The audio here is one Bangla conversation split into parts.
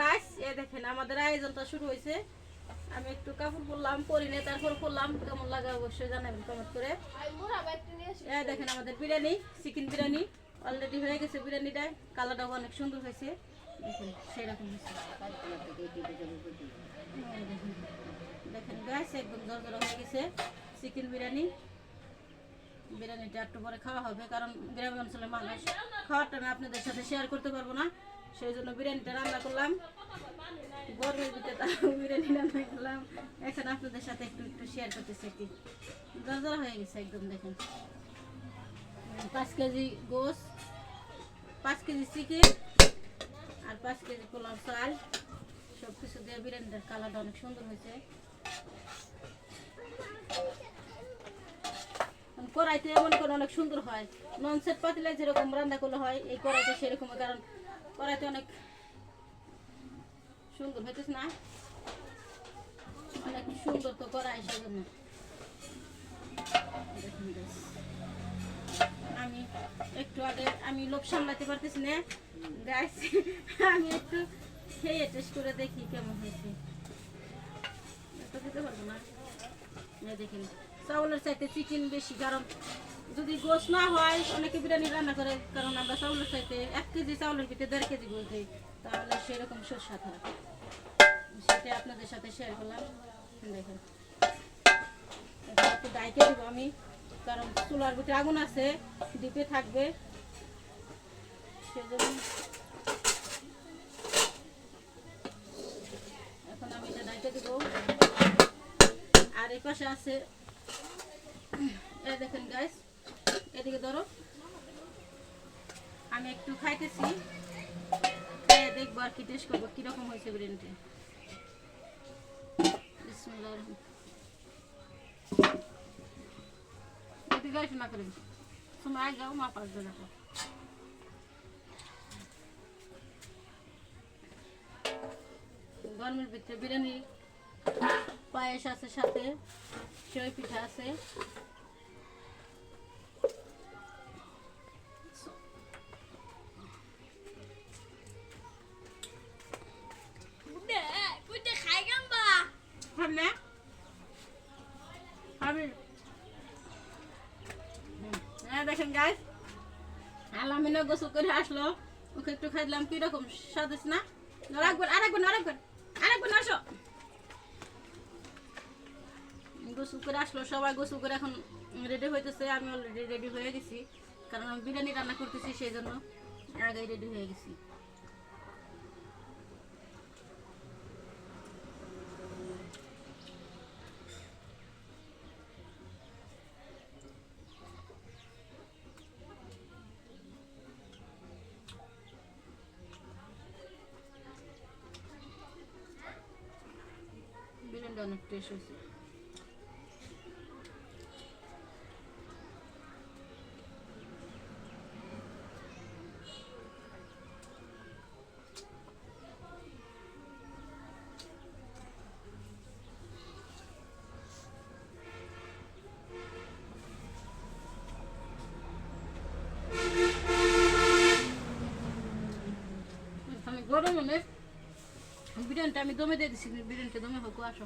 গাছ এ দেখেন, আমাদের আয়োজনটা শুরু হয়েছে। আমি একটু কাপড় পরলাম পরিনে তারপর পরলাম কেমন লাগে অবশ্যই জানাবেন কমেন্ট করে। এ দেখেন, আমাদের বিরিয়ানি চিকেন বিরিয়ানি অলরেডি হয়ে গেছে বিরিয়ানিটা। কালারটাও অনেক সুন্দর হয়েছে। দেখেন, সেরকম দেখেন। গাছ একদম জর্জরা হয়ে গেছে চিকেন বিরিয়ানি। বিরিয়ানিটা একটু পরে খাওয়া হবে, কারণ গ্রাম অঞ্চলের মানুষ খাওয়ারটা আমি আপনাদের সাথে শেয়ার করতে পারব না। সেই জন্য বিরিয়ানিটা রান্না করলাম। গরমের ভিতরে তার বিরিয়ানি রান্না করলাম। এখন আপনাদের সাথে একটু একটু শেয়ার করতেছি কি জর্জরা হয়ে গেছে একদম, দেখেন। পাঁচ কেজি গোস, পাঁচ কেজি চিকেন আর পাঁচ কেজি পোলাও চাল। সব কিছু দিয়ে বিরিয়ানিটার কালারটা অনেক সুন্দর হয়েছে। কড়াইতে মনে করে অনেক সুন্দর হয়। নন সেট পাতিলে যেরকম রান্না করলে হয়, এই কড়াইতে সেরকম কারণ অনেক সুন্দর হইতেছে না? অনেক সুন্দর তো সেজন্য আমি একটু আগে আমি লোভ সামলাতে পারতেছি না। গাইস আমি একটু খেয়ে টেস্ট করে দেখি কেমন হয়েছে। পারব না। দেখেন, চাউলের চাইতে চিকেন বেশি কারণ যদি গোস না হয়, অনেকে বিরিয়ানি রান্না করে, কারণ আমরা চাউলের সাথে এক কেজি চাউলের ভিতরে দেড় কেজি গোস দিই, তাহলে সেরকম সুস্বাদ হয়। সেটা আপনাদের সাথে শেয়ার করলাম। দেখেন। একটু ডাইকে দিব আমি, কারণ চুলার ভিতরে আগুন আছে, ডিপে থাকবে। সেজন্য এখন আমি এটা ডাইকে দিব। আর এই পাশে আছে দেখেন গাইস এদিকে ধরো। আমি একটু খাইতেছি। দেখব আর কি টেস্ট করব, কীরকম হয়েছে বিরিয়ানিটা। এদিকে না করেন সময় যাও, মা পাঁচ গরমের ভিতরে বিরিয়ানি পায়েস আছে সাথে সেওই পিঠা আছে। দেখেন গাছ আলামিনা গোসল করে আসলো। ওকে একটু খাইলাম কীরকম হয়েছে না? আরেকবার আরেকবার আরেকবার আরেকবার আসো। গোসল করে আসলো, সবাই গোসল করে এখন রেডি হইতেছে, আমি অলরেডি রেডি হয়ে গেছি। কারণ আমি বিরিয়ানি রান্না করতেছি, সেই জন্য আগেই রেডি হয়ে গেছি। অনেক টেস্ট হয়েছে আমি গরম অনেক বিরিয়ানিটা আমি দমে দিয়ে দিছি বিরিয়ানিটা দমে হোক আসো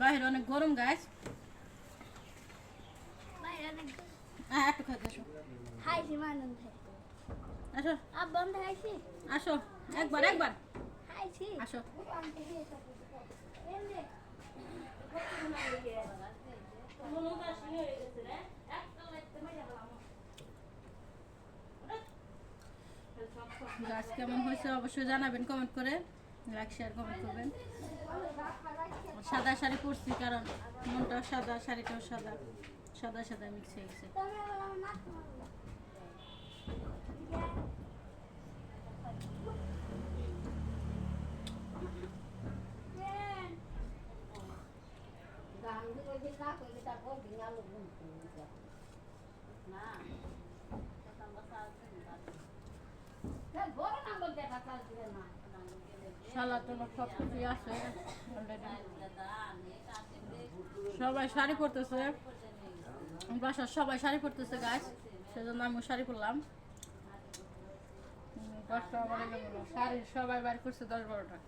বাইরে অনেক গরম গাছ হ্যাঁ একটু খাইতে আসো। খাইছি মানুষ আসো। আব বন্ধ খাইছি আসো। একবার একবার। খাইছি আসো। গাছ কেমন হয়েছে অবশ্যই জানাবেন কমেন্ট করে। লাইক শেয়ার কমেন্ট করবেন সাদা শাড়ি পরছি কারণ মনটাও সাদা, শাড়িটাও সাদা। সাদা সাদা মিক্স হয়ে গেছে। না। সালাদ তোমার সব কিছুই আছে সবাই শাড়ি পরতেছে। বাসার সবাই শাড়ি পরতেছে গাছ সেজন্য আমি শাড়ি পরলাম। দশটা শাড়ি সবাই বাইর করছে দশ বারোটা।